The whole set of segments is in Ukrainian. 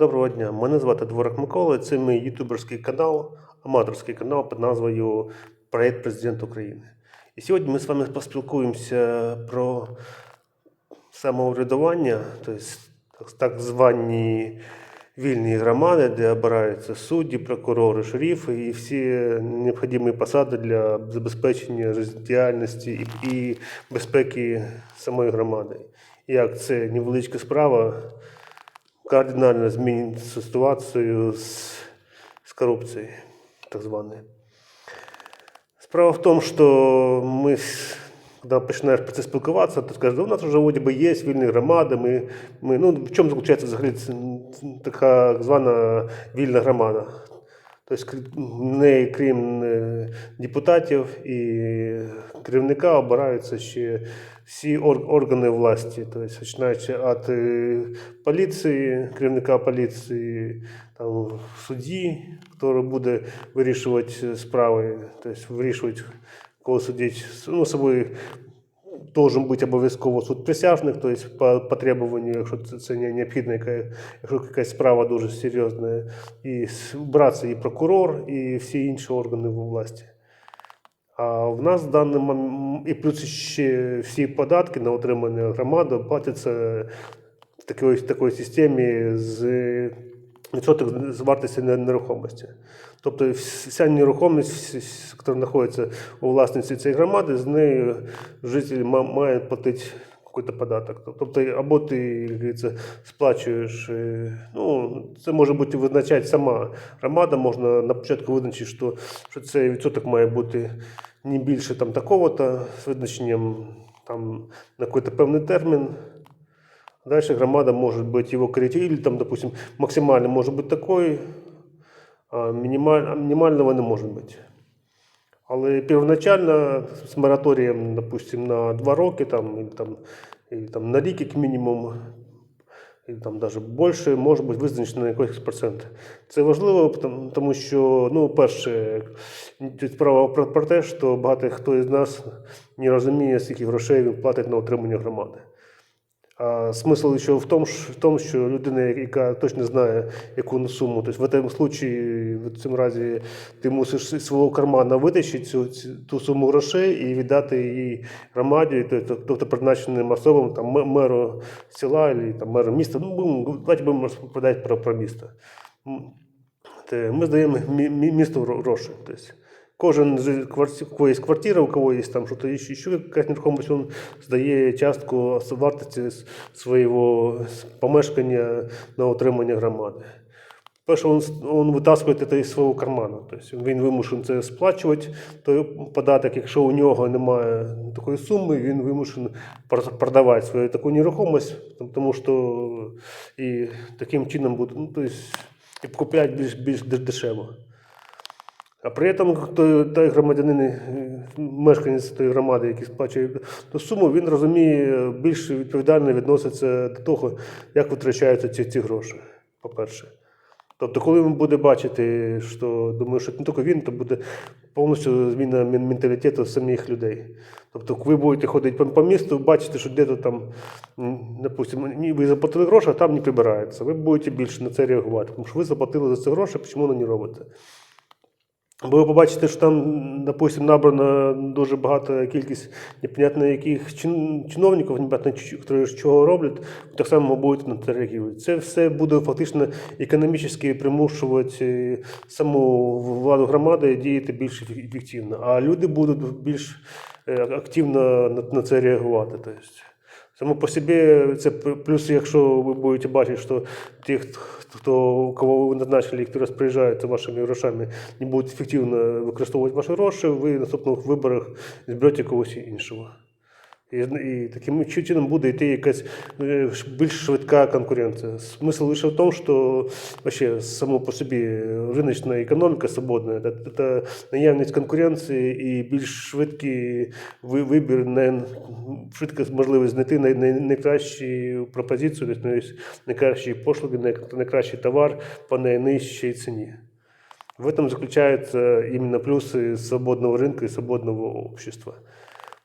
Доброго дня, мене звати Дворик Микола. Це мій ютуберський канал, аматорський канал під назвою Проект Президент України. І сьогодні ми з вами поспілкуємося про самоврядування, тобто так- звані вільні громади, де обираються судді, прокурори, шерифи і всі необхідні посади для забезпечення життєдіяльності і безпеки самої громади. Як це невеличка справа кардинально змінить ситуацію з, з корупцією, так званою. Справа в том, что мы, коли когда починаешь про це спілкуватися, то скажеш, «Да у нас вже вроді би є вільні громади, ми, ми, ну, в чому заключається взагалі така звана вільна громада? Тобто, в крім е, депутатів і керівника, обираються ще всі ор- органи власті, тобто, починаючи від е, поліції, керівника поліції, там, судді, який буде вирішувати справи, тобто вирішувати, кого судити. Ну, собою должен бути обов'язково суд присяжних, тобто по, по требуванню, якщо це, це не необхідно, яка, якщо якась справа дуже серйозна, і братися і прокурор, і всі інші органи власті. А в нас в даний момент, і плюс ще всі податки на отримання громади платяться в такій, такій системі з відсоток з вартості нерухомості. Тобто вся нерухомість, яка знаходиться у власності цієї громади, з нею житель має платити якийсь податок. Тобто, або ти говориться, сплачуєш, е, ну, це може бути визначати сама громада, можна на початку визначити, що, що цей відсоток має бути не більше там, такого-то, з визначенням там, на якийсь певний термін. Дальше громада может быть его корректировать, или там, максимально может быть такой, а минималь, а не може бути. Але первоначально з мораторієм, допустим, на 2 роки, там, или, там, или, там, на рік як мінімум, і там навіть більше, може бути визначено якийсь процент. Це важливо, тому- що, ну, перше, тут справа про, те, що багато хто із нас не розуміє, скільки грошей він платить на утримання громади. А смисл ще в тому, в тому, що людина, яка точно знає, яку суму, тобто в цьому випадку, в цьому разі, ти мусиш з свого кармана витащити цю, ту суму грошей і віддати її громаді, тобто, призначеним особам, там, меру села або там, меру міста. Ну, давайте будемо розповідати про, про місто. Ми здаємо мі- мі- місту гроші. Тобто, Кожен з кварти- у кого квартира, у кого є там що-то ще, ще якась нерухомість, він здає частку вартості свого помешкання на утримання громади. Перше, він, він витаскує це із свого карману. Тобто він вимушений це сплачувати, той податок, якщо у нього немає такої суми, він вимушений продавати свою таку нерухомість, тому що і таким чином буде, ну, тобто, і купляти більш, більш дешево. А при цьому той, громадянин, е, мешканець тої громади, який сплачує ту суму, він розуміє, більш відповідально відноситься до того, як витрачаються ці, ці гроші, по-перше. Тобто, коли він буде бачити, що думаю, що не тільки він, то буде повністю зміна менталітету самих людей. Тобто, ви будете ходити по, місту, бачите, що де-то там, допустимо, ви заплатили гроші, а там не прибирається. Ви будете більше на це реагувати, тому що ви заплатили за ці гроші, чому воно не робите? Бо ви побачите, що там, допустим, набрано дуже багато кількість непонятно яких чин, чиновників, непонятно хто чого роблять, так само будете на це реагувати. Це все буде фактично економічно примушувати е, саму владу громади діяти більш еф- ефективно, а люди будуть більш е, активно на це реагувати. Само по собі це плюс, якщо ви будете бачити, що ті, хто кого ви назначили, хто розпоряджається вашими грошами, не будуть ефективно використовувати ваші гроші, ви в наступних виборах зберете когось іншого. І, і таким чи- чином буде йти якась е, ш- більш швидка конкуренція. Смисл лише в тому, що вообще само по собі риночна економіка свободна, це, це наявність конкуренції і більш швидкий ви- вибір, на, швидка можливість знайти най, най, найкращу пропозицію, тобто най- найкращі послуги, най, найкращий товар по найнижчій ціні. В этом заключаются именно плюсы свободного рынка и свободного общества.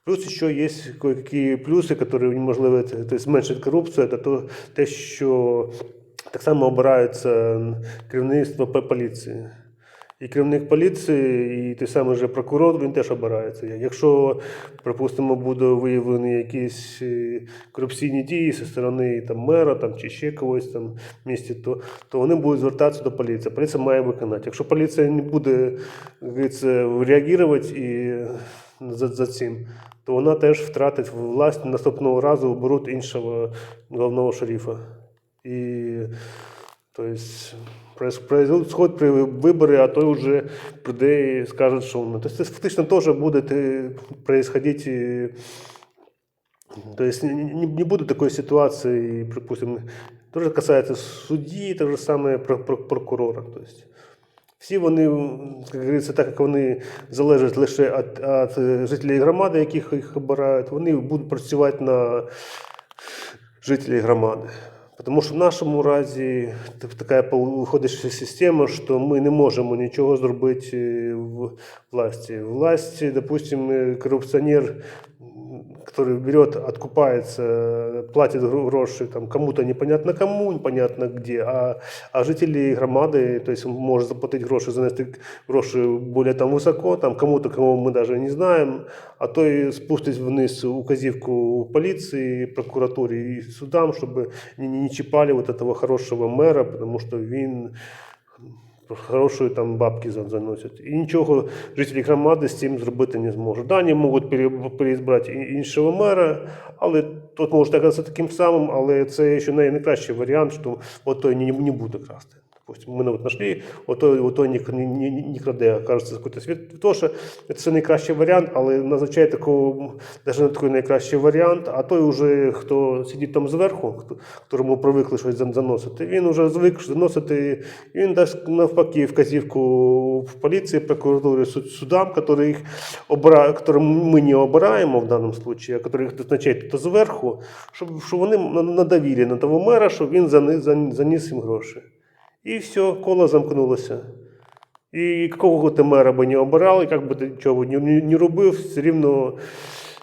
Плюс еще есть кое-какие плюсы, которые неможливо, то есть зменшить корупцію, це то, те, що Так само обирається керівництво поліції. І керівник поліції, і той самий же прокурор, він теж обирається. Якщо, припустимо, буде виявлені якісь е, корупційні дії зі сторони там, мера там, чи ще когось там в місті, то, то вони будуть звертатися до поліції. Поліція має виконати. Якщо поліція не буде реагувати і за, за цим, то вона теж втратить власть наступного разу оберуть іншого головного шерифа. І то есть происходит при вибори, а то вже прийде і скаже, що ну, то есть, це фактично теж буде те- происходить. і, То есть не, не, не буде такої ситуації, припустимо, теж касається судді, те ж саме про, про, прокурора. То есть, всі вони, як говориться, так як вони залежать лише від, жителів громади, яких їх обирають, вони будуть працювати на жителей громади. Тому що в нашому разі така виходить система, що ми не можемо нічого зробити е, в власті. Власті, допустим, е, коррупционер, м, который берет, откупается, э, платит гро- гроши там, кому-то непонятно кому, непонятно где, а, а жители громады, то есть он может заплатить гроши, занести гроши более там высоко, там кому-то, кого мы даже не знаем, а то и спустить вниз указівку поліції, прокуратурі і судам, щоб не, не чіпали вот этого хорошого мера, потому що він хорошої там бабки заносять. І нічого жителі громади з цим зробити не зможуть. Да, вони можуть пере- переізбрати іншого мера, але тут може оказатися таким самим, але це ще найкращий варіант, що от той не буде красти. Допустим, ми от знайшли, ото, ото не, не, не, не краде, кажеться, якийсь світ. То, що це найкращий варіант, але не означає такого, навіть не такий найкращий варіант, а той уже, хто сидить там зверху, хто, которому привикли щось зан- заносити, він вже звик заносити, і він дасть навпаки вказівку в поліції, прокуратурі, суд, судам, которых, обира, которым ми не обираємо в даному випадку, а которых назначають то зверху, щоб, щоб вони на- надавили на того мера, щоб він заніс, заніс їм гроші. І все, коло замкнулося. І кого ти мера би не обирали, як би ти нічого не, робив, все рівно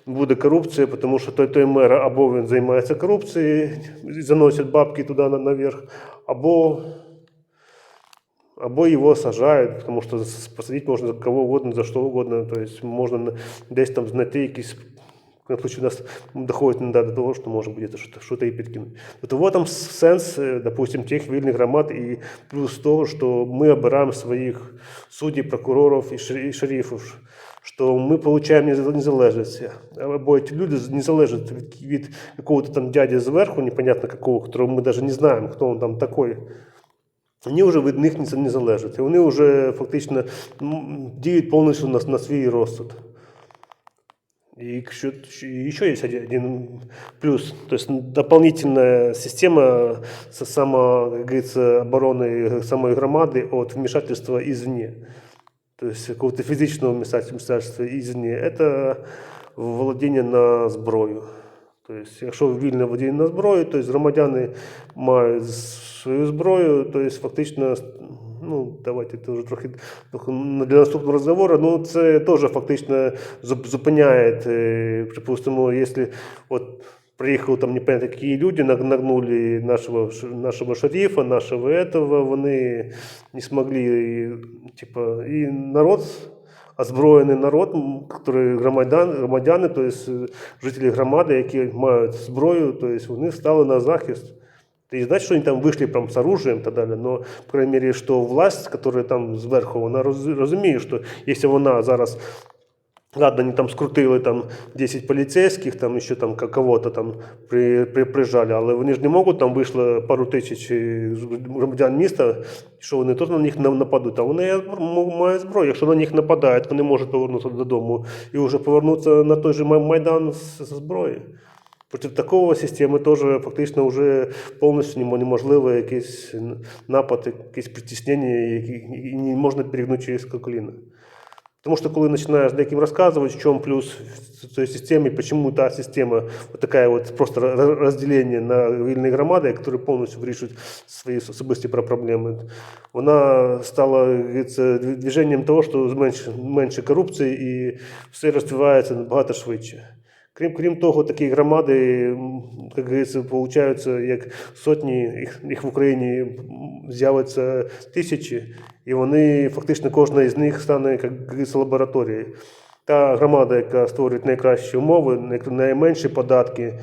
буде корупція, тому що той, той мер або він займається корупцією, заносить бабки туди на, наверх, або, або його сажають, тому що посадити можна за кого угодно, за що угодно. Тобто можна десь там знайти якісь. В данном случае у нас доходит иногда до того, что может быть это что-то, что-то и подкинуть. Вот в этом сенс, э, допустим, тех вільних громад и плюс того, что мы обираем своих судей, прокуроров и шери- и шерифов, что мы получаем неза- незалежность. Або эти люди не залежат від, від какого-то там дяді зверху, непонятно какого, которого мы даже не знаем, кто он там такой. Вони вже від них не не залежать. І вони вже фактично м, діють повністю на, на свій розсуд. И еще, еще есть один, один плюс, то есть дополнительная система со- само, как говорится, обороны самой громады от вмешательства извне. То есть какого-то физичного вмешательства вмешательства извне. Это володіння на зброю. Тобто, якщо вільне володіння на зброю, то громадяни мають свою зброю, тобто фактично, ну, давайте це трохи для наступного розговору, ну, це теж фактично зуп- зупиняє, е, припустимо, якщо от приїхали там непонятно які люди, нагнули нашего, ш- нашего шерифа, нашего этого, вони не смогли, типа, і народ озброєний народ, який громадян, громадяни, то есть е, жителі громади, які мають зброю, то вони стали на захист. Не значит, что они там вышли прям с оружием и так далее, но, по крайней мере, что власть, которая там зверху, вона роз- розуміє, що якщо вона зараз Ладно, они там скрутили там 10 поліцейських, там ще там кого-то там при, при, прижали, але вони ж не можуть, там вийшло пару тисяч е, громадян міста, що вони тут на них на- нападуть, а вони мають зброю. Якщо на них нападають, вони можуть повернутися додому і вже повернутися на той же Май- Майдан з, з зброєю. Проти такого системи теж фактично вже повністю немо- неможливо якийсь напад, якесь притіснення, і не можна перегнути через коліна. Потому что, коли начинаешь таким рассказывать, в чем плюс в той системе, почему та система, вот такая вот просто разделение на вільні громади, які повністю вирішують свої особисті про- проблеми, вона стала як движенням того, що менше, менше корупції і все розвивається набагато швидше. Крім, крім того, такі громади, як говориться, получаються як сотні, їх, їх в Україні з'явиться тисячі, і вони фактично кожна із них стане як говориться, лабораторією. Та громада, яка створює найкращі умови, найменші податки,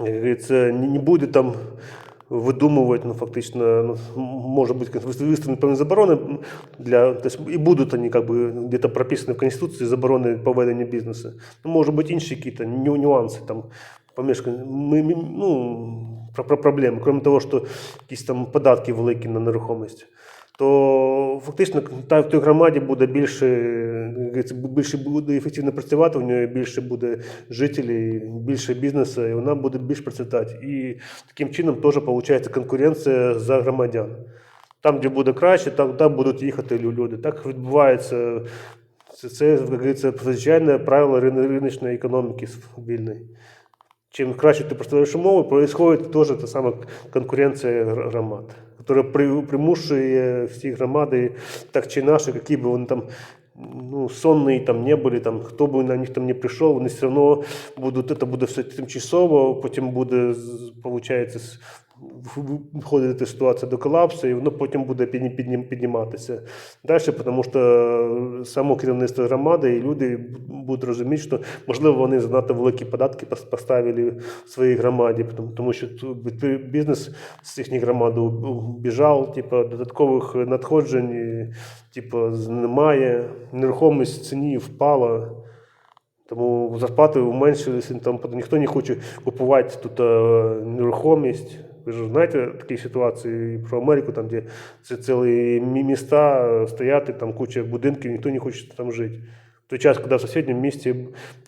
не не буде там видумувати, ну, фактично, ну, м- може бути виставлені певні заборони для, то есть, і будуть вони как бы, где-то прописані в Конституції заборони по веденню бізнесу. Ну, може бути інші якісь ню- нюанси там, ми, ну, про, про проблеми, крім того, що якісь там податки великі на нерухомість. То фактично та в тій громаді буде більше, більше буде ефективно працювати, в нього більше буде жителів, більше бізнесу, і вона буде більш процвітати. І таким чином теж виходить конкуренція за громадян. Там, де буде краще, там, там будуть їхати люди. Так відбувається. Це, це як говориться, звичайне правило риночної економіки вільної. Чим краще ти представляєш умови, происходит теж та сама конкуренція громад, яка примушує всі громади, так чи інакше, які б вони там ну, сонні там не були, там, хто б на них там не прийшов, вони все одно будуть, це буде все тимчасово, потім буде, з- получається, с- в- входити ситуація до колапсу, і воно потім буде підні- підні- підніматися далі, тому що само керівництво громади і люди будуть розуміти, що можливо вони занадто великі податки поставили в своїй громаді, тому- що бізнес з їхньої громади біжав, типу, додаткових надходжень, типу, немає, нерухомість ціні впала. Тому зарплати уменшилися, там ніхто не хоче купувати тут е, нерухомість. Ви ж знаєте такі ситуації про Америку, там, де це цілі міста е, стоять, там куча будинків, ніхто не хоче там жити. В той час, коли в сусідньому місті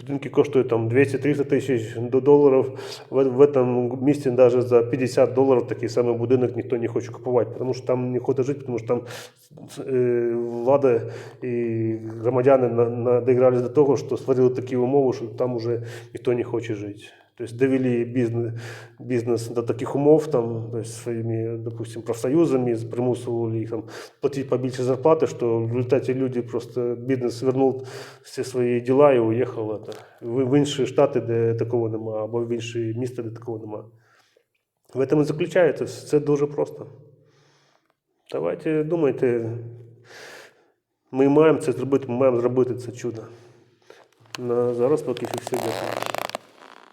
будинки коштують там 200-300 тисяч до доларів, в, в этом місті навіть за 50 доларів такий самий будинок ніхто не хоче купувати, тому що там не хоче жити, тому що там е, влада і громадяни на, на, до того, що створили такі умови, що там уже ніхто не хоче жити. Тобто довели бізнес, бізнес до таких умов, там, то есть допустим, профсоюзами, примусували їх там, платити побільше зарплати, що в результаті люди просто бізнес вернув всі свої діла і уїхав это, в, інші штати, де такого нема, або в інші міста, де такого нема. В этом і заключається, це дуже просто. Давайте думайте, ми маємо це зробити, ми маємо зробити це чудо. На зараз поки все дякую.